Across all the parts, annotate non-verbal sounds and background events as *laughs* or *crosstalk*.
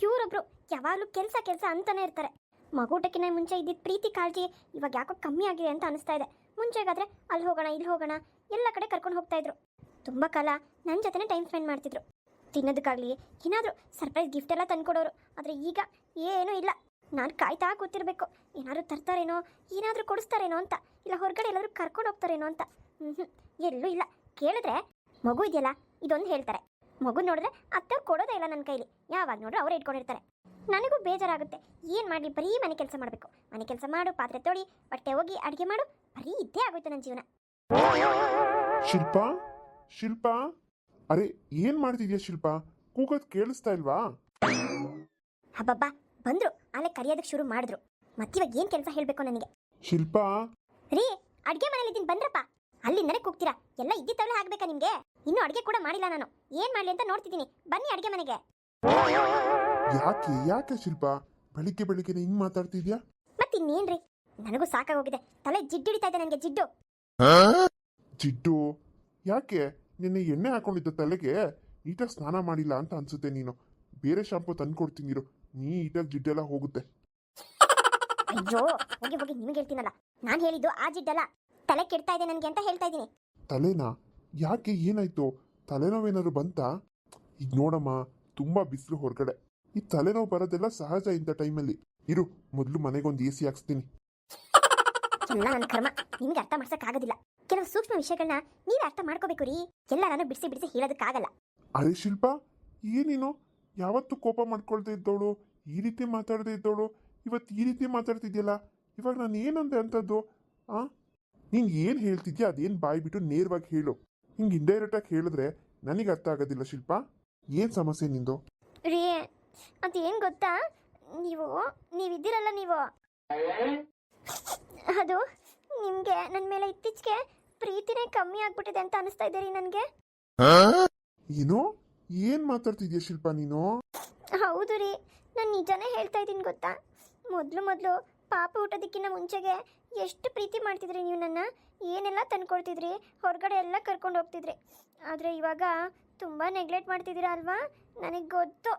ಇವರೊಬ್ರು ಯಾವಾಗಲೂ ಕೆಲಸ ಕೆಲಸ ಅಂತಾನೆ ಇರ್ತಾರೆ. ಮಗೂಟಕ್ಕಿನ ಮುಂಚೆ ಇದ್ದಿದ್ದ ಪ್ರೀತಿ ಕಾಳಜಿ ಇವಾಗ ಯಾಕೋ ಕಮ್ಮಿ ಆಗಿದೆ ಅಂತ ಅನಿಸ್ತಾ ಇದೆ. ಮುಂಚೆಗಾದ್ರೆ ಅಲ್ಲಿ ಹೋಗೋಣ, ಇಲ್ಲಿ ಹೋಗೋಣ, ಎಲ್ಲ ಕಡೆ ಕರ್ಕೊಂಡು ಹೋಗ್ತಾ ಇದ್ರು. ತುಂಬ ಕಾಲ ನನ್ನ ಜೊತೆನೇ ಟೈಮ್ ಸ್ಪೆಂಡ್ ಮಾಡ್ತಿದ್ರು. ತಿನ್ನೋದಕ್ಕಾಗಲಿ, ಏನಾದರೂ ಸರ್ಪ್ರೈಸ್ ಗಿಫ್ಟ್ ಎಲ್ಲ ತಂದುಕೊಡೋರು. ಆದರೆ ಈಗ ಏನೂ ಇಲ್ಲ. ನಾನು ಕಾಯ್ತಾ ಕೂತಿರ್ಬೇಕು. ಏನಾದರೂ ತರ್ತಾರೇನೋ, ಏನಾದರೂ ಕೊಡಿಸ್ತಾರೇನೋ ಅಂತ. ಇಲ್ಲ ಹೊರಗಡೆ ಎಲ್ಲಾದರೂ ಕರ್ಕೊಂಡು ಹೋಗ್ತಾರೇನೋ ಅಂತ. ಹ್ಞೂ ಎಲ್ಲೂ ಇಲ್ಲ. ಕೇಳಿದ್ರೆ ಮಗು ಇದೆಯಲ್ಲ, ಇದೊಂದು ಹೇಳ್ತಾರೆ. ಮಗು ನೋಡಿದ್ರೆ ಅತ್ತೆ ಕೊಡೋದೇ ಇಲ್ಲ ನನ್ನ ಕೈಲಿ. ಯಾವಾಗ ನೋಡ್ರೆ ಅವರೇ ಇಟ್ಕೊಂಡಿರ್ತಾರೆ. ನನಗೂ ಬೇಜಾರಾಗುತ್ತೆ. ಏನು ಮಾಡಲಿ? ಬರೀ ಮನೆ ಕೆಲಸ ಮಾಡಬೇಕು. ಮನೆ ಕೆಲಸ ಮಾಡು ಪಾತ್ರೆ ತೊಳಿ ಬಟ್ಟೆ ಹೋಗಿ ಅಡುಗೆ ಮಾಡು. ಬರೀ ಇದ್ದೇ ಆಗೋಯ್ತು ನನ್ನ ಜೀವನ. ಶಿಲ್ಪಾ? ಶಿಲ್ಪಾ? ಅರೆ ಏನು ಮಾಡ್ತಿದ್ಯಾ ಶಿಲ್ಪಾ? ಕೂಗೋದು ಕೇಳಿಸ್ತಾ ಇಲ್ವಾ? ಹಬ್ಬಬ್ಬಾ ಬಂದ್ರು. ಅಲ್ಲೇ ಕರಿಯೋದಕ್ಕೆ ಶುರು ಮಾಡಿದ್ರು. ಮತ್ತಿವಾಗ ಏನು ಕೆಲಸ ಹೇಳಬೇಕು ನನಗೆ? ಶಿಲ್ಪಾ? ರೀ ಅಡುಗೆ ಮನೇಲಿ ಇದ್ದೀನಿ ಬಂದ್ರಪ್ಪ. ಅಲ್ಲಿಂದನೇ ಕೂಗ್ತೀರಾ? ಎಲ್ಲ ಇದ್ದಿತ್ತವಳೆ ಆಗ್ಬೇಕಾ ನಿಮ್ಗೆ? ಇನ್ನು ಅಡುಗೆ ಕೂಡ ಮಾಡಿಲ್ಲ ನಾನು. ಏನ್ ಮಾಡ್ಲಿ ಅಂತ ನೋಡ್ತಿದ್ದೀನಿ. ಬನ್ನಿ ಅಡುಗೆ ಮನೆಗೆ. ಯಾಕೆ ಯಾಕೆ ಶಿಲ್ಪ? ಬೆಳಿಗ್ಗೆ ಬೆಳಿಗ್ಗೆ ಹಿಂಗ್ ಮಾತಾಡ್ತಿದ್ಯಾ? ಮತ್ತಿನ್ನೇನ್ರಿ ನನಗೂ ಸಾಕಾಗೋಗಿದೆ. ತಲೆ ಜಿಡ್ಡಿಡಿತಾ ಇದೆ ನನಗೆ ಜಿಡ್ಡು. ಜಿಡ್ಡು? ಯಾಕೆ? ನಿನ್ನೆ ಎಣ್ಣೆ ಹಾಕೊಂಡಿದ್ದ ತಲೆಗೆ ನೀಟಾಗಿ ಸ್ನಾನ ಮಾಡಿಲ್ಲ ಅಂತ ಅನ್ಸುತ್ತೆ ನೀನು. ಬೇರೆ ಶಾಂಪು ತಂದ್ಕೊಡ್ತೀನಿ ನೀ ನೀಟಾಗಿ ಜಿಡ್ಡೆಲ್ಲ ಹೋಗುತ್ತೆ. ಅಯ್ಯೋ ಹೋಗಿ ಹೋಗಿ ನಿಮಗೆ ಹೇಳ್ತೀನಲ್ಲ. ನಾನು ಹೇಳಿದ್ದು ಆ ಜಿಡ್ಡಲ್ಲ. ತಲೆ ಕೆಡ್ತಾ ಇದೆ ನನಗೆ ಅಂತ ಹೇಳ್ತಾ ಇದ್ದೀನಿ. ತಲೆನಾ? ಯಾಕೆ ಏನಾಯ್ತು? ತಲೆನೋವೇನಾದ್ರು ಬಂತಾ? ಈಗ ನೋಡಮ್ಮ ತುಂಬಾ ಬಿಸಿಲು ಹೊರಗಡೆ. ಈ ತಲೆನೋವು ಬರೋದೆಲ್ಲ ಸಹಜ ಇಂಥ ಟೈಮಲ್ಲಿ. ಇರು ಮೊದಲು ಮನೆಗೊಂದು ಎ ಸಿ ಹಾಕ್ಸ್ತೀನಿ. ಎಲ್ಲ ನನ್ನ ಕರ್ಮ ನಿಮ್ಗೆ ಅರ್ಥ ಮಾಡ್ಸಕ್ಕಾಗೋದಿಲ್ಲ ಕೆಲವು ಸೂಕ್ಷ್ಮ ವಿಷಯಗಳನ್ನ ನೀವೇ ಅರ್ಥ ಮಾಡ್ಕೋಬೇಕು ರೀ. ಎಲ್ಲ ನಾನು ಬಿಡಿಸಿ ಬಿಡಿಸಿ ಹೇಳೋದಕ್ಕಾಗಲ್ಲ. ಅರೆ ಶಿಲ್ಪ ಏನೇನು? ಯಾವತ್ತು ಕೋಪ ಮಾಡ್ಕೊಳ್ತಾ ಇದ್ದವಳು ಈ ರೀತಿ ಮಾತಾಡದೇ ಇದ್ದವಳು ಇವತ್ತು ಈ ರೀತಿ ಮಾತಾಡ್ತಿದ್ಯಲ್ಲ? ಇವಾಗ ನಾನು ಏನಂದೆ ಅಂತದ್ದು? ಆ? ನಿಂಗೆ ಏನು ಹೇಳ್ತಿದ್ಯಾ? ಅದೇನು ಬಾಯ್ಬಿಟ್ಟು ನೇರವಾಗಿ ಹೇಳು. ಹಿಂಗೆ ಇಂಡೈರೆಕ್ಟಾಗಿ ಹೇಳಿದ್ರೆ ನನಗೆ ಅರ್ಥ ಆಗೋದಿಲ್ಲ ಶಿಲ್ಪ. ಏನು ಸಮಸ್ಯೆ ನಿಂದು? ರೀ ಅದೇನು ಗೊತ್ತಾ? ನೀವು ನೀವಿದ್ದೀರಲ್ಲ ನೀವು? ಅದು ನಿಮಗೆ ನನ್ನ ಮೇಲೆ ಇತ್ತೀಚೆಗೆ ಪ್ರೀತಿನೇ ಕಮ್ಮಿ ಆಗ್ಬಿಟ್ಟಿದೆ ಅಂತ ಅನಿಸ್ತಾ ಇದೆ ರೀ ನನಗೆ. ಏನು? ಏನು ಮಾತಾಡ್ತಿದ್ಯಾ ಶಿಲ್ಪ ನೀನು? ಹೌದು ರೀ ನಾನು ನಿಜಾನೇ ಹೇಳ್ತಾ ಇದ್ದೀನಿ ಗೊತ್ತಾ? ಮೊದಲು ಮೊದಲು ಪಾಪ ಊಟದಕ್ಕಿಂತ ಮುಂಚೆಗೆ ಎಷ್ಟು ಪ್ರೀತಿ ಮಾಡ್ತಿದ್ರಿ ನೀವು ನನ್ನ? ಏನೆಲ್ಲ ತಂದ್ಕೊಡ್ತಿದ್ರಿ ಹೊರಗಡೆ ಎಲ್ಲ ಕರ್ಕೊಂಡು ಹೋಗ್ತಿದ್ರಿ. ಆದರೆ ಇವಾಗ ತುಂಬ ನೆಗ್ಲೆಕ್ಟ್ ಮಾಡ್ತಿದ್ದೀರಾ ಅಲ್ವಾ? ನನಗೆ ಗೊತ್ತು.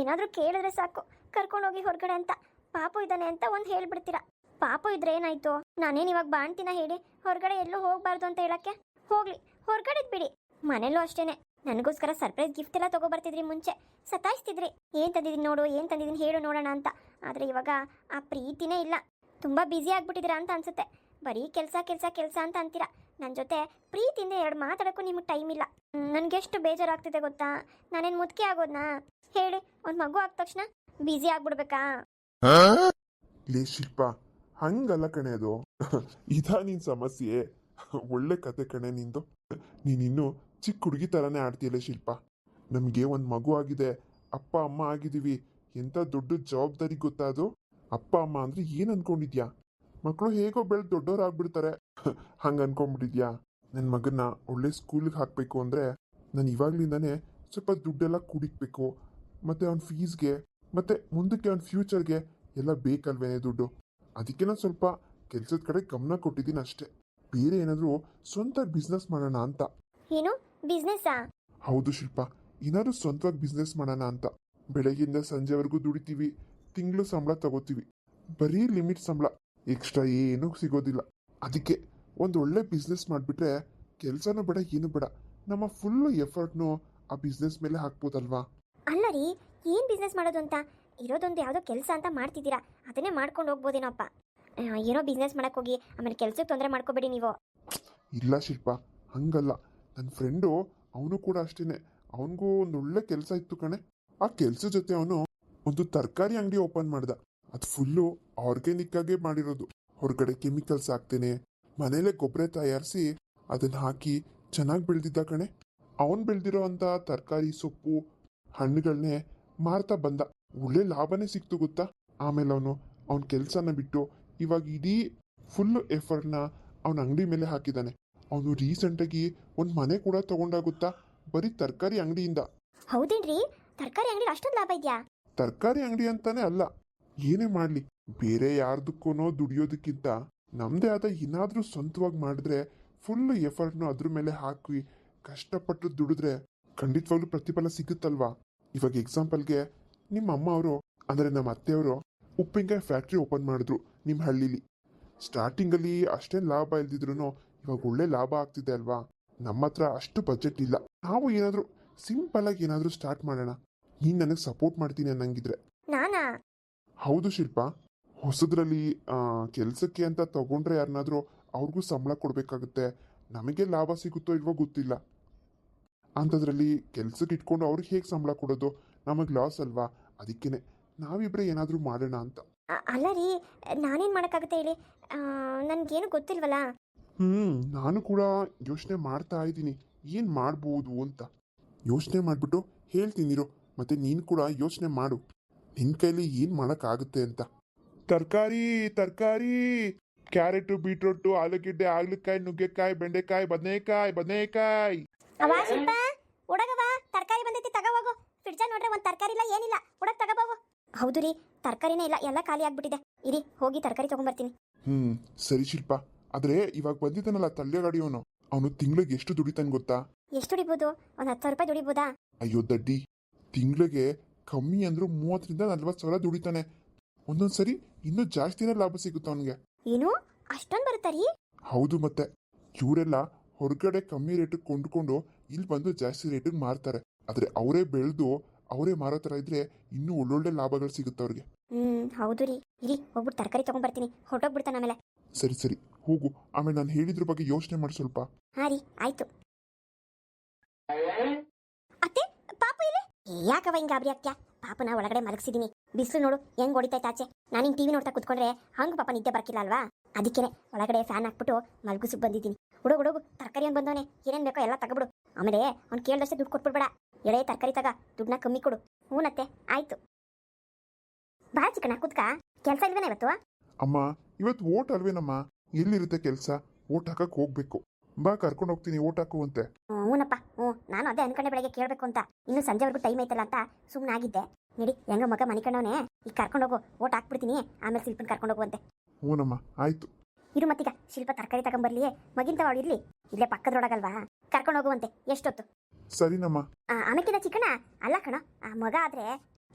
ಏನಾದರೂ ಕೇಳಿದ್ರೆ ಸಾಕು. ಕರ್ಕೊಂಡೋಗಿ ಹೊರಗಡೆ ಅಂತ. ಪಾಪು ಇದ್ದಾನೆ ಅಂತ ಒಂದು ಹೇಳ್ಬಿಡ್ತೀರಾ? ಪಾಪು ಇದ್ರೆ ಏನಾಯ್ತು? ನಾನೇನು ಇವಾಗ ಬಾಣ್ತಿನ ಹೇಳಿ ಹೊರಗಡೆ ಎಲ್ಲೂ ಹೋಗಬಾರ್ದು ಅಂತ ಹೇಳಕ್ಕೆ? ಹೋಗ್ಲಿ. ಹೊರಗಡೆ ಬಿಡಿ. ಮನೇಲೂ ಅಷ್ಟೇನೆ. ನನಗೋಸ್ಕರ ಸರ್ಪ್ರೈಸ್ ಗಿಫ್ಟ್ ಎಲ್ಲ ತಗೋಬರ್ತಿದ್ರಿ ಮುಂಚೆ. ಸತಾಯಿಸ್ತಿದ್ರಿ. ಏನ್ ತಂದಿದ್ದೀನಿ ನೋಡು, ಏನ್ ತಂದಿದ್ದೀನಿ ಹೇಳು ನೋಡೋಣ ಅಂತ. ಆದರೆ ಇವಾಗ ಆ ಪ್ರೀತಿನೇ ಇಲ್ಲ. ತುಂಬಾ ಬ್ಯುಸಿ ಆಗ್ಬಿಟ್ಟಿದ್ದೀರಾ ಅಂತ ಅನ್ಸುತ್ತೆ. ಬರೀ ಕೆಲಸ ಕೆಲಸ ಕೆಲಸ ಅಂತ ಅಂತೀರಾ. ನನ್ನ ಜೊತೆ ಪ್ರೀತಿಯಿಂದ ಎರಡು ಮಾತಾಡೋಕ್ಕೂ ನಿಮಗೆ ಟೈಮ್ ಇಲ್ಲ. ನನಗೆ ಎಷ್ಟು ಬೇಜಾರಾಗ್ತಿದೆ ಗೊತ್ತಾ? ನಾನೇನು ಮುದುಕಿ ಆಗೋದ್ನಾ? ಹೇಳಿ, ಒಂದು ಮಗು ಆದ ತಕ್ಷಣ ಬ್ಯುಸಿ ಆಗ್ಬಿಡ್ಬೇಕಾ? ಲೇ ಶಿಲ್ಪ, ಹಂಗಲ್ಲ ಕಣೆ ಅದು. *laughs* ಇದಾ ನಿನ್ ಸಮಸ್ಯೆ. *laughs* ಒಳ್ಳೆ ಕತೆ ಕಣೆ ನಿಂದು. ನೀನಿನ್ನು ಚಿಕ್ಕ ಹುಡುಗಿ ಥರನೇ ಆಡ್ತೀಯಲ್ಲ ಶಿಲ್ಪ? ನಮಗೆ ಒಂದು ಮಗು ಆಗಿದೆ, ಅಪ್ಪ, ಅಮ್ಮ ಆಗಿದ್ದೀವಿ. ಎಂಥ ದೊಡ್ಡ ಜವಾಬ್ದಾರಿ ಗೊತ್ತಾ ಅದು? ಅಪ್ಪ, ಅಮ್ಮ ಅಂದ್ರೆ ಏನು ಅನ್ಕೊಂಡಿದ್ಯಾ? ಮಕ್ಕಳು ಹೇಗೋ ಬೆಳೆದು ದೊಡ್ಡವರಾಗ್ಬಿಡ್ತಾರೆ. ಹಂಗೆ ಅನ್ಕೊಂಡ್ಬಿಟ್ಟಿದ್ಯಾ? ನನ್ನ ಮಗನ್ನ ಒಳ್ಳೆ ಸ್ಕೂಲಿಗೆ ಹಾಕಬೇಕು ಅಂದರೆ ನಾನು ಇವಾಗ್ಲಿಂದಾನೇ ಸ್ವಲ್ಪ ದುಡ್ಡೆಲ್ಲ ಕೂಡಿಕ್ಬೇಕು. ಮತ್ತು ಅವ್ನ ಫೀಸ್ಗೆ, ಮತ್ತು ಮುಂದಕ್ಕೆ ಅವ್ನ ಫ್ಯೂಚರ್ಗೆ ಎಲ್ಲ ಬೇಕಲ್ವೇನೆ ದುಡ್ಡು? ಅದಕ್ಕೆ ನಾನು ಸ್ವಲ್ಪ ಕೆಲಸದ ಕಡೆ ಗಮನ ಕೊಟ್ಟಿದ್ದೀನಿ ಅಷ್ಟೇ. ಬೇರೆ ಏನಾದರೂ ಸ್ವಂತ ಬಿಸ್ನೆಸ್ ಮಾಡೋಣ ಅಂತ. ಏನು? ಬಿಸ್ನೆಸ್ಸಾ? ಹೌದು ಶಿಲ್ಪ ಏನಾದ್ರು ಸ್ವಂತವಾಗಿ ಬಿಸ್ನೆಸ್ ಮಾಡೋಣ ಅಂತ. ಬೆಳಗಿಂದ ಸಂಜೆವರೆಗೂ ದುಡಿತೀವಿ ತಿಂಗಳು ಸಂಬಳ ತಗೋತೀವಿ. ಬರೀ ಲಿಮಿಟ್ ಸಂಬಳ ಎಕ್ಸ್ಟ್ರಾ ಏನೂ ಸಿಗೋದಿಲ್ಲ. ಅದಕ್ಕೆ ಒಂದು ಒಳ್ಳೆ ಬಿಸ್ನೆಸ್ ಮಾಡಿಬಿಟ್ರೆ ಕೆಲಸನೂ ಬೇಡ ಏನು ಬೇಡ. ನಮ್ಮ ಫುಲ್ಲು ಎಫರ್ಟ್ನು ಆ ಬಿಸ್ನೆಸ್ ಮೇಲೆ ಹಾಕ್ಬೋದಲ್ವಾ? ಅಲ್ಲ ರೀ ಏನು ಬಿಸ್ನೆಸ್ ಮಾಡೋದು ಅಂತ? ಇರೋದೊಂದು ಯಾವುದೋ ಕೆಲಸ ಅಂತ ಮಾಡ್ತಿದ್ದೀರಾ? ಅದನ್ನೇ ಮಾಡ್ಕೊಂಡು ಹೋಗ್ಬೋದೇನೋಪ್ಪ. ಏನೋ ಬಿಸ್ನೆಸ್ ಮಾಡೋಕ್ಕೋಗಿ ಹೋಗಿ ಆಮೇಲೆ ಕೆಲಸಕ್ಕೆ ತೊಂದರೆ ಮಾಡ್ಕೋಬೇಡಿ ನೀವು. ಇಲ್ಲ ಶಿಲ್ಪ ಹಂಗಲ್ಲ. ನನ್ನ ಫ್ರೆಂಡು ಅವನು ಕೂಡ ಅಷ್ಟೇನೆ. ಅವನಿಗೂ ಒಂದು ಒಳ್ಳೆ ಕೆಲಸ ಇತ್ತು ಕಣೆ. ಆ ಕೆಲಸ ಜೊತೆ ಅವನು ಒಂದು ತರಕಾರಿ ಅಂಗಡಿ ಓಪನ್ ಮಾಡ್ದ. ಅದು ಫುಲ್ಲು ಆರ್ಗ್ಯಾನಿಕ್ ಆಗೇ ಮಾಡಿರೋದು. ಹೊರಗಡೆ ಕೆಮಿಕಲ್ಸ್ ಹಾಕ್ತೇನೆ, ಮನೇಲೆ ಗೊಬ್ಬರ ತಯಾರಿಸಿ ಅದನ್ನ ಹಾಕಿ ಚೆನ್ನಾಗಿ ಬೆಳೆದಿದ್ದ ಕಣೆ. ಅವನು ಬೆಳೆದಿರೋ ಅಂತ ತರಕಾರಿ, ಸೊಪ್ಪು ಹಣ್ಣುಗಳನ್ನೇ ಮಾರ್ತಾ ಬಂದ. ಒಳ್ಳೆ ಲಾಭನೇ ಸಿಕ್ತು ಗೊತ್ತಾ? ಆಮೇಲೆ ಅವನು ಅವನ ಕೆಲಸನ ಬಿಟ್ಟು ಇವಾಗ ಇಡೀ ಫುಲ್ ಎಫರ್ಟ್ನ ಅವನ ಅಂಗಡಿ ಮೇಲೆ ಹಾಕಿದ್ದಾನೆ ಅವನು ರೀಸೆಂಟಾಗಿ ಒಂದು ಮನೆ ಕೂಡ ತಗೊಂಡಾಗುತ್ತಾ? ಬರೀ ತರಕಾರಿ ಅಂಗಡಿಯಿಂದ. ಹೌದೇನ್ರಿ? ತರಕಾರಿ ಅಂಗಡಿ ಅಷ್ಟೊಂದು ಲಾಭ ಇದೆಯಾ? ತರಕಾರಿ ಅಂಗಡಿ ಅಂತಾನೆ ಅಲ್ಲ. ಏನೇ ಮಾಡ್ಲಿ ಬೇರೆ ಯಾರ್ದಕ್ಕೂನೋ ದುಡಿಯೋದಕ್ಕಿಂತ ನಮ್ದೇ ಆದ ಏನಾದರೂ ಸ್ವಂತವಾಗಿ ಮಾಡಿದ್ರೆ ಫುಲ್ ಎಫರ್ಟ್ನು ಅದ್ರ ಮೇಲೆ ಹಾಕಿ ಕಷ್ಟಪಟ್ಟು ದುಡಿದ್ರೆ ಖಂಡಿತವಾಗ್ಲೂ ಪ್ರತಿಫಲ ಸಿಗುತ್ತಲ್ವಾ? ಇವಾಗ ಎಕ್ಸಾಂಪಲ್ಗೆ ನಿಮ್ಮ ಅಮ್ಮ ಅವರು ಅಂದರೆ ನಮ್ಮ ಅತ್ತೆಯವರು ಉಪ್ಪಿನಕಾಯಿ ಫ್ಯಾಕ್ಟ್ರಿ ಓಪನ್ ಮಾಡಿದ್ರು ನಿಮ್ಮ ಹಳ್ಳಿಲಿ. ಸ್ಟಾರ್ಟಿಂಗಲ್ಲಿ ಅಷ್ಟೇನು ಲಾಭ ಇಲ್ದಿದ್ರು ಇವಾಗ ಒಳ್ಳೆ ಲಾಭ ಆಗ್ತಿದೆ ಅಲ್ವಾ? ನಮ್ಮ ಹತ್ರ ಅಷ್ಟು ಬಜೆಟ್ ಇಲ್ಲ. ನಾವು ಏನಾದರೂ ಸಿಂಪಲ್ ಆಗಿ ಏನಾದರೂ ಸ್ಟಾರ್ಟ್ ಮಾಡೋಣ. ನೀನು ನನಗೆ ಸಪೋರ್ಟ್ ಮಾಡ್ತೀನಿ ಅನ್ನಂಗಿದ್ರೆ. ನಾನಾ? ಹೌದು ಶಿಲ್ಪ. ಹೊಸದ್ರಲ್ಲಿ ಕೆಲಸಕ್ಕೆ ಅಂತ ತಗೊಂಡ್ರೆ ಯಾರನ್ನಾದ್ರೂ ಅವ್ರಿಗೂ ಸಂಬಳ ಕೊಡಬೇಕಾಗುತ್ತೆ. ನಮಗೆ ಲಾಭ ಸಿಗುತ್ತೋ ಇಲ್ವೋ ಗೊತ್ತಿಲ್ಲ. ಅಂಥದ್ರಲ್ಲಿ ಕೆಲ್ಸಕ್ಕೆ ಇಟ್ಕೊಂಡು ಅವ್ರಿಗೆ ಹೇಗೆ ಸಂಬಳ ಕೊಡೋದು? ನಮಗೆ ಲಾಸ್ ಅಲ್ವಾ? ಅದಕ್ಕೇನೆ ನಾವಿಬ್ರೆ ಏನಾದರೂ ಮಾಡೋಣ ಅಂತ. ಅಲ್ಲ ರೀ ನಾನೇನು ಮಾಡೋಕ್ಕಾಗುತ್ತೆ ಹೇಳಿ? ನನಗೇನು ಗೊತ್ತಿಲ್ವಲ್ಲ ಹ್ಞೂ ನಾನು ಕೂಡ ಯೋಚನೆ ಮಾಡ್ತಾ ಇದ್ದೀನಿ. ಏನು ಮಾಡ್ಬೋದು ಅಂತ. ಯೋಚನೆ ಮಾಡಿಬಿಟ್ಟು ಹೇಳ್ತೀನಿರು ಮತ್ತೆ ನೀನು ಕೂಡ ಯೋಚನೆ ಮಾಡು. ನಿನ್ನ ಕೈಲಿ ಏನು ಮಾಡೋಕ್ಕಾಗುತ್ತೆ ಅಂತ. ತರಕಾರಿ ತರಕಾರಿ. ಕ್ಯಾರೆಟು ಬೀಟ್ರೂಟು ಆಲೂಗೆಡ್ಡೆ ಆಗ್ಲಿಕಾಯಿ ನುಗ್ಗೆಕಾಯಿ ಬೆಂಡೆಕಾಯಿ ಬದನೆಕಾಯಿ ಬದನೆಕಾಯಿ. ಅವ ಶಿಲ್ಪ ಹುಡುಗವ ತರಕಾರಿ ಬಂದೈತಿ ತಗೋ ಹೋಗು. ಫ್ರಿಡ್ಜ ನೋಡ್ರೆ ಒಂದು ತರಕಾರಿ ಇಲ್ಲ ಏನಿಲ್ಲ. ಉಡಕ್ ತಗೋಬೋಗು ಹೌದು ರೀ ತರಕಾರಿನೇ ಇಲ್ಲ ಎಲ್ಲ ಖಾಲಿ ಆಗ್ಬಿಟ್ಟಿದೆ. ಇರಿ ಹೋಗಿ ತರಕಾರಿ ತಗೊಂಡ್ಬರ್ತೀನಿ ಹ್ಞೂ ಸರಿ ಶಿಲ್ಪ. ಆದರೆ ಇವಾಗ ಬಂದಿದ್ದಾನಲ್ಲ ತಳ್ಳೆಗಾಡಿಯವನು ಅವನು. ತಿಂಗಳಿಗೆ ಎಷ್ಟು ದುಡಿತಾನೆ ಗೊತ್ತಾ? ಎಷ್ಟು ದುಡಿಬಹುದು ಒಂದು ಹತ್ತು ಸಾವಿರ ರೂಪಾಯಿ ದುಡಿಬೋದಾ? ಅಯ್ಯೋ ದಡ್ಡಿ ತಿಂಗಳಿಗೆ ಕಮ್ಮಿ ಅಂದ್ರೂ ಮೂವತ್ತರಿಂದ ನಲ್ವತ್ತು ಸಾವಿರ ದುಡಿತಾನೆ. ಒಂದೊಂದ್ಸರಿ ಇನ್ನೂ ಜಾಸ್ತಿನೇ ಲಾಭ ಸಿಗುತ್ತೆ ಅವನಿಗೆ. ಏನು? ಅಷ್ಟೊಂದು ಬರುತ್ತಾ ರೀ? ಹೌದು ಮತ್ತೆ. ಇವರೆಲ್ಲ ಹೊರಗಡೆ ಕಮ್ಮಿ ರೇಟಿಗೆ ಕೊಂಡ್ಕೊಂಡು ಇಲ್ಲಿ ಬಂದು ಜಾಸ್ತಿ ರೇಟಿಗೆ ಮಾರ್ತಾರೆ. ಆದರೆ ಅವರೇ ಬೆಳೆದು ಅವರೇ ಮಾರೋ ಥರ ಇದ್ರೆ ಇನ್ನೂ ಒಳ್ಳೊಳ್ಳೆ ಲಾಭಗಳು ಸಿಗುತ್ತೆ ಅವ್ರಿಗೆ. ಹ್ಮ್ ಹೌದು ರೀ. ಇರಿ ಹೋಗ್ಬಿಟ್ಟು ತರಕಾರಿ ತಗೊಂಬರ್ತೀನಿ ಹೊರಟೋಗ್ಬಿಡ್ತಾನೆ ಆಮೇಲೆ. ಸರಿ ಸರಿ. ಹೋಗು. ಆಮೇಲೆ ನಾನು ಹೇಳಿದ್ರ ಬಗ್ಗೆ ಯೋಚನೆ ಮಾಡಿ ಸ್ವಲ್ಪ. ಹಾ ರೀ ಆಯ್ತು. ಅತ್ತೆ ಪಾಪ ಇಲ್ಲಿ? ಯಾಕವ ಹಿಂಗ ಗಾಬರಿ ಆಗ್ತ್ಯಾ ಪಾಪನ ಒಳಗಡೆ ಮಲಗಿಸಿದೀನಿ. ಬಿಸಿಲು ನೋಡು ಹೆಂಗ್ ಹೊಡಿತೈತೆ ಆಚೆ. ನಾನು ಹಿಂಗ್ ಟಿವಿ ನೋಡ್ತಾ ಕುತ್ಕೊಂಡ್ರೆ ಹಂಗ ಪಾಪ ನಿದ್ದೆ ಬರ್ಕಿಲ್ಲ ಅಲ್ವಾ? ಅದಕ್ಕೇನೆ ಒಳಗಡೆ ಫ್ಯಾನ್ ಹಾಕ್ಬಿಟ್ಟು ಮಲಗಿಸಿ ಬಂದಿದ್ದೀನಿ. ಹುಡುಗ ಹುಡುಗ ತರಕಾರಿ ಅಂತ ಬಂದವನೆ. ಏನೇನ್ ಬೇಕೋ ಎಲ್ಲ ತಗೊಬಿಡು. ಆಮೇಲೆ ಅವ್ನು ಕೇಳ್ದಷ್ಟೇ ದುಡ್ಡು ಕೊಟ್ಬಿಡ್ಬೇಡ. ಎಳೆ ತರಕಾರಿ ತಗ. ದುಡ್ಡನ್ನ ಕಮ್ಮಿ ಕೊಡು. ಹೂನತ್ತೆ ಆಯ್ತು. ಬಾ ಚಿಕ್ಕಣ್ಣ ಕುತ್ಕ. ಕೆಲಸ ಇಲ್ವೇನ ಇವತ್ತು? ಅಮ್ಮ ಇವತ್ತು ಓಟ್ ಅಲ್ವೇನಮ್ಮ? ಎಲ್ಲಿರುತ್ತೆ ಕೆಲಸ? ಓಟ್ ಹಾಕಕ್ಕೆ ಹೋಗ್ಬೇಕು. ಬಾ ಕರ್ಕೊಂಡು ಹೋಗ್ತೀನಿ ಓಟ್ ಹಾಕುವಂತೆ ಹ್ಞೂನಪ್ಪ ಹ್ಞೂ ನಾನು ಅದೇ ಅನ್ಕೊಂಡೆ ಬೆಳಗ್ಗೆ ಕೇಳಬೇಕು ಅಂತ. ಇನ್ನು ಸಂಜೆವರೆಗೂ ಟೈಮ್ ಐತಲ್ಲ ಅಂತ ಸುಮ್ಮನೆ ಆಗಿದ್ದೆ. ನಡಿ ಹೆಂಗ ಮಗ ಮನಿಕಣ್ಣವನೇ ಈಗ ಕರ್ಕೊಂಡು ಹೋಗು ಓಟ್ ಹಾಕ್ಬಿಡ್ತೀನಿ. ಆಮೇಲೆ ಶಿಲ್ಪನ್ ಕರ್ಕೊಂಡು ಹೋಗುವಂತೆ ಹ್ಞೂನಮ್ಮ ಆಯ್ತು. ಇರು ಮತ್ತೀಗ ಶಿಲ್ಪ ತರಕಾರಿ ತಗೊಂಡ್ಬರ್ಲಿ ಮಗಿಂತ ಅವಳು ಇರ್ಲಿ ಇಲ್ಲೇ ಪಕ್ಕದೊಳಗಲ್ವಾ ಕರ್ಕೊಂಡು ಹೋಗುವಂತೆ ಎಷ್ಟೊತ್ತು? ಸರಿನಮ್ಮ. ಆಮೇಕಿನ ಚಿಕ್ಕಣ್ಣ? ಅಲ್ಲ ಕಣ ಆ ಮಗ ಆದ್ರೆ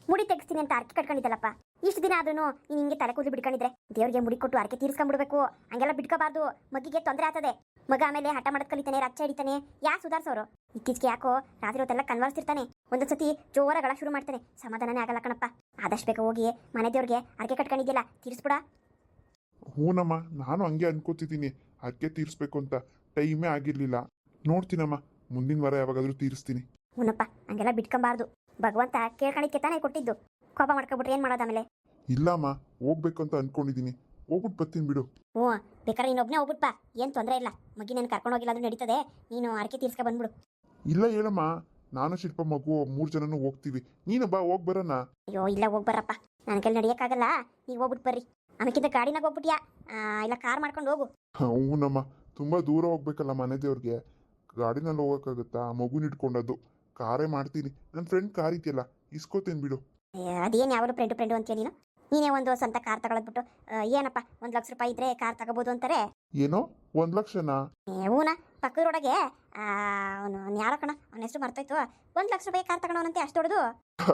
ಮುಡಿ ತೆಗಿಸ್ತೀನಿ ಅಂತ ಅರ್ಕೆ ಕಟ್ಕೊಂಡಿದ್ದಲ್ಲಪ್ಪ. ಇಷ್ಟು ದಿನ ಆದ್ರೂ ನೀನು ಹಿಂಗೆ ತಲೆ ಕೂದಲು ಬಿಡ್ಕೊಂಡಿದ್ರೆ ದೇವ್ರಿಗೆ ಮುಡಿ ಕೊಟ್ಟು ಅರಕೆ ತೀರ್ಸ್ಕೊಂಡ್ಬಿಡ್ಬೇಕು. ಹಂಗೆಲ್ಲ ಬಿಟ್ಕೋಬಾರ್ದು. ಮಗಿಗೆ ತೊಂದರೆ ಆಗ್ತದೆ. ಮಗ ಆಮೇಲೆ ಹಠ ಮಾಡೋದ್ ಕಲಿತಾನೆ ರಚ್ಚ ಹಿಡಿತಾನೆ ಯಾ ಸುಧಾರ್ಸೋರು? ಇತ್ತೀಚೆಗೆ ಯಾಕೋ ರಾತ್ರಿ ಹೊತ್ತೆಲ್ಲ ಕನ್ವರ್ಸ್ತಿರ್ತಾನೆ ಒಂದೊಂದ್ಸತಿ ಜೋರಗಳ ಶುರು ಮಾಡ್ತಾನೆ. ಸಮಾಧಾನನೇ ಆಗಲ್ಲ ಕಣಪ್ಪ. ಆದಷ್ಟು ಬೇಗ ಹೋಗಿ ಮನೆ ದೇವ್ರಿಗೆ ಅರ್ಕೆ ಕಟ್ಕೊಂಡಿದ್ಯಲ್ಲ ತೀರಿಸ್ಬಿಡ. ಹೂನಮ್ಮ ನಾನು ಹಂಗೆ ಅನ್ಕೋತಿದ್ದೀನಿ. ಅದಕ್ಕೆ ತೀರಿಸ್ಬೇಕು ಅಂತ ಟೈಮೇ ಆಗಿರ್ಲಿಲ್ಲ. ನೋಡ್ತೀನಮ್ಮ ಮುಂದಿನ ವಾರ ಯಾವಾಗಾದ್ರೂ ತೀರಿಸ್ತೀನಿ. ಹೂನಪ್ಪ ಹಂಗೆಲ್ಲ ಬಿಟ್ಕೊಂಬಾರ್ದು. ಭಗವಂತ ಕೇಳ್ಕೊಳಕ್ಕೆ ತಾನೇ ಕೊಟ್ಟಿದ್ದು. ಕೋಪ ಮಾಡ್ಕೊಬಿಟ್ರೆ ಏನ್ ಮಾಡೋದು ಆಮೇಲೆ? ಇಲ್ಲಮ್ಮ ಹೋಗ್ಬೇಕು ಅಂತ ಅನ್ಕೊಂಡಿದ್ದೀನಿ ಹೋಗ್ಬಿಟ್ಟು ಬರ್ತೀನಿ ಬಿಡು. ಹ್ಞೂ ಬೇಕಾದ್ರೆ ಇನ್ನೊಬ್ನೇ ಹೋಗ್ಬಿಟ್ಪ ಏನು ತೊಂದರೆ ಇಲ್ಲ. ಮಗಿ ನಾನು ಕರ್ಕೊಂಡು ಹೋಗಿಲ್ಲ ಅಂದ್ರೆ ನಡೀತದೆ. ನೀನು ಅರ್ಕೆ ತೀರ್ಸ್ಕೊ ಬಂದ್ಬಿಡು. ಇಲ್ಲ ಹೇಳಮ್ಮ ನಾನು ಶಿಲ್ಪ ಮಗು ಮೂರು ಜನನೂ ಹೋಗ್ತೀವಿ. ನೀನು ಬಾ ಹೋಗಿ ಬರೋಣ. ಅಯ್ಯೋ ಇಲ್ಲ ಹೋಗಿ ಬರಪ್ಪ. ನನ್ನ ಕೈಲಿ ನಡಿಯೋಕ್ಕಾಗಲ್ಲ. ನೀವು ಹೋಗ್ಬಿಟ್ಟು ಬರ್ರಿ. ಆಮೇಕಿಂತ ಗಾಡಿನಾಗ ಹೋಗ್ಬಿಟ್ಯಾ? ಇಲ್ಲ ಕಾರ್ ಮಾಡ್ಕೊಂಡು ಹೋಗು. ಹ್ಞೂನಮ್ಮ ತುಂಬ ದೂರ ಹೋಗ್ಬೇಕಲ್ಲ ಮನೆ ದೇವ್ರಿಗೆ ಗಾಡಿನಲ್ಲಿ ಹೋಗೋಕ್ಕಾಗುತ್ತಾ? ಮಗುನ ಇಟ್ಕೊಂಡದ್ದು ಕಾರೇ ಮಾಡ್ತೀನಿ. ನನ್ನ ಫ್ರೆಂಡ್ ಕಾರ್ ಇದೆಯಲ್ಲ ಇಸ್ಕೋತೇನೆ ಬಿಡು. ಅದೇನು ಯಾವಾಗಲೂ ಫ್ರೆಂಡು ಫ್ರೆಂಡು ಅಂತ ನೀನು? ನೀನೇ ಒಂದು ಸ್ವಂತ ಕಾರ್ ತಗೊಳದ್ಬಿಟ್ಟು ಏನಪ್ಪ ಒಂದ್ ಲಕ್ಷ ರೂಪಾಯಿ ಇದ್ರೆ ಕಾರ್ ತಗೋಬೋದು ಅಂತಾರೆ? ಏನೋ ಒಂದ್ ಲಕ್ಷನಾ? ಏ, ಪಕ್ಕದ ಪಕ್ಕದೊಳಗೆ ಅವನು ಯಾರೋ ಕಣ ಅವನ ಹೆಸರು ಮರ್ತೋಯ್ತು. ಒಂದು ಲಕ್ಷ ರೂಪಾಯಿ ಕಾರ್ ತಗೊಳೋನಂತೆ ಅಷ್ಟು ದೊಡ್ಡದು?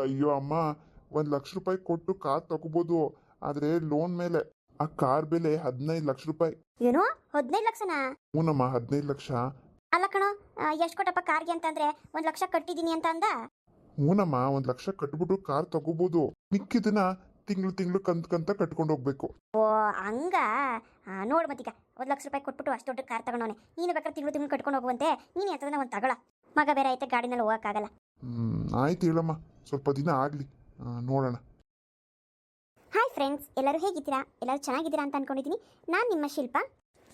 ಅಯ್ಯೋ ಅಮ್ಮ ಒಂದ್ ಲಕ್ಷ ರೂಪಾಯಿ ಕೊಟ್ಟು ಕಾರ್ ತಗೋಬೋದು ಆದ್ರೆ ಲೋನ್ ಮೇಲೆ ಆ ಕಾರ್ ಬೆಲೆ ಹದಿನೈದು ಲಕ್ಷ ರೂಪಾಯಿ. ಏನು ಹದಿನೈದು ಲಕ್ಷನಾ? ಹ್ಞೂನಮ್ಮ ಹದಿನೈದು ಲಕ್ಷ. ಅಲ್ಲ ಕಣ ಎಷ್ಟು ಕೊಟ್ಟಪ್ಪ ಕಾರ್ಗೆ ಅಂತಂದ್ರೆ ಒಂದ್ ಲಕ್ಷ ಕಟ್ಟಿದೀನಿ ಅಂತ ಅಂದ? ಹ್ಞೂನಮ್ಮ ಒಂದ್ ಲಕ್ಷ ಕಟ್ಬಿಟ್ಟು ಕಾರ್ ತಗೋಬಹುದು ಮಿಕ್ಕಿದನ ತಿಂಗಳು ತಿಂಗಳು ಕಂತ ಕಂತ ಕಟ್ಕೊಂಡು ಹೋಗ್ಬೇಕು. ಓ ಹಂಗ? ನೋಡು ಮತ್ತೀಗ. ಒಂದು ಲಕ್ಷ ರೂಪಾಯಿ ಕೊಟ್ಬಿಟ್ಟು ಅಷ್ಟು ದೊಡ್ಡ ಕಾರ್ ತಗೊಂಡವನೆ. ನೀನು ಬೇಕಾದ್ರೆ ತಿಂಗಳು ತಿಂಗಳು ಕಟ್ಕೊಂಡು ಹೋಗುವಂತೆ. ನೀನು ಎಂತದನ್ನ ಒಂದು ತಗೊಳ. ಮಗ ಬೇರೆ ಐತೆ ಗಾಡಿನಲ್ಲಿ ಹೋಗೋಕ್ಕಾಗಲ್ಲ. ಹ್ಮ್ ಆಯ್ತು ಹೇಳಮ್ಮ. ಸ್ವಲ್ಪ ದಿನ ಆಗಲಿ. ನೋಡೋಣ. ಹಾಯ್ ಫ್ರೆಂಡ್ಸ್ ಎಲ್ಲರೂ ಹೇಗಿದ್ದೀರಾ? ಎಲ್ಲರೂ ಚೆನ್ನಾಗಿದ್ದೀರಾ ಅಂತ ಅನ್ಕೊಂಡಿದ್ದೀನಿ ನಾನು ನಿಮ್ಮ ಶಿಲ್ಪ.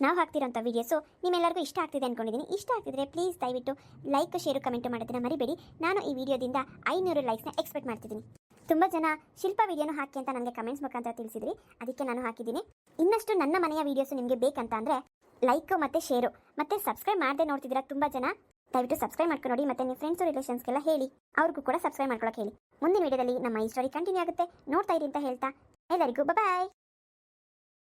ನಾವು ಹಾಕ್ತಿರೋಂಥ ವೀಡಿಯೋಸು ನಿಮ್ಮೆಲ್ಲರಿಗೂ ಇಷ್ಟ ಆಗ್ತಿದೆ ಅಂದ್ಕೊಂಡಿದ್ದೀನಿ ಇಷ್ಟ ಆಗ್ತಿದ್ರೆ ಪ್ಲೀಸ್ ದಯವಿಟ್ಟು ಲೈಕ್ ಶೇರು ಕಮೆಂಟ್ ಮಾಡೋದನ್ನ ಮರಿಬೇಡಿ. ನಾನು ಈ ವಿಡಿಯೋದಿಂದ ಐನೂರು ಲೈಕ್ಸ್ನ ಎಕ್ಸ್ಪೆಕ್ಟ್ ಮಾಡ್ತಿದ್ದೀನಿ ತುಂಬ ಜನ ಶಿಲ್ಪ ವಿಡಿಯೋನು ಹಾಕಿ ಅಂತ ನನಗೆ ಕಮೆಂಟ್ಸ್ ಮುಖಾಂತರ ತಿಳಿಸಿದ್ರಿ. ಅದಕ್ಕೆ ನಾನು ಹಾಕಿದ್ದೀನಿ. ಇನ್ನಷ್ಟು ನನ್ನ ಮನೆಯ ವೀಡಿಯೋಸು ನಿಮಗೆ ಬೇಕಂತ ಅಂದರೆ ಲೈಕ್ ಮತ್ತು ಶೇರು ಮತ್ತು ಸಬ್ಸ್ಕ್ರೈಬ್ ಮಾಡದೆ ನೋಡ್ತಿದ್ದೀರಾ ತುಂಬ ಜನ? ದಯವಿಟ್ಟು ಸಬ್ಸ್ಕ್ರೈಬ್ ಮಾಡ್ಕೊಂಡು ನೋಡಿ ಮತ್ತು ನಿಮ್ಮ ಫ್ರೆಂಡ್ಸು ರಿಲೇಷನ್ಸ್ಗೆಲ್ಲ ಹೇಳಿ. ಅವ್ರಿಗೂ ಕೂಡ ಸಬ್ಸ್ಕ್ರೈಬ್ ಮಾಡ್ಕೊಳಕ್ಕೆ ಹೇಳಿ. ಮುಂದಿನ ವಿಡಿಯೋದಲ್ಲಿ ನಮ್ಮ ಈ ಸ್ಟೋರಿ ಕಂಟಿನ್ಯೂ ಆಗುತ್ತೆ. ನೋಡ್ತಾ ಇರಿ ಅಂತ ಹೇಳ್ತಾ. ಎಲ್ಲರಿಗೂ ಬಾಯ್